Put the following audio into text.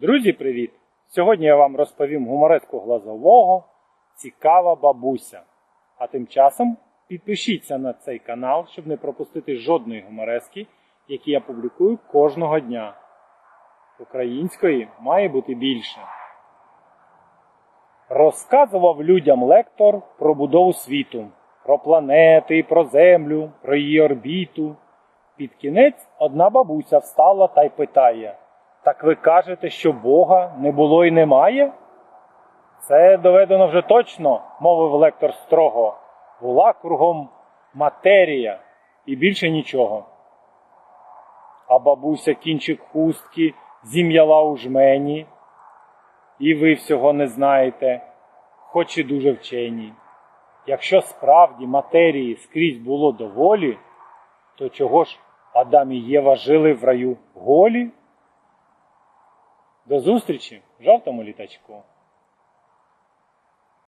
Друзі, привіт! Сьогодні я вам розповім гумореску глазового Цікава бабуся. А тим часом підпишіться на цей канал, щоб не пропустити жодної гуморески, які я публікую кожного дня. Української має бути більше. Розказував людям лектор про будову світу, про планети, про землю, про її орбіту. Під кінець одна бабуся встала та й питає: Так ви кажете, що Бога не було і немає? Це доведено вже точно, мовив лектор строго. Була кругом матерія і більше нічого. А бабуся кінчик хустки зім'яла у жмені, і ви всього не знаєте, хоч і дуже вчені. Якщо справді матерії скрізь було доволі, то чого ж Адам і Єва жили в раю голі? До зустрічі в жовтому літачку.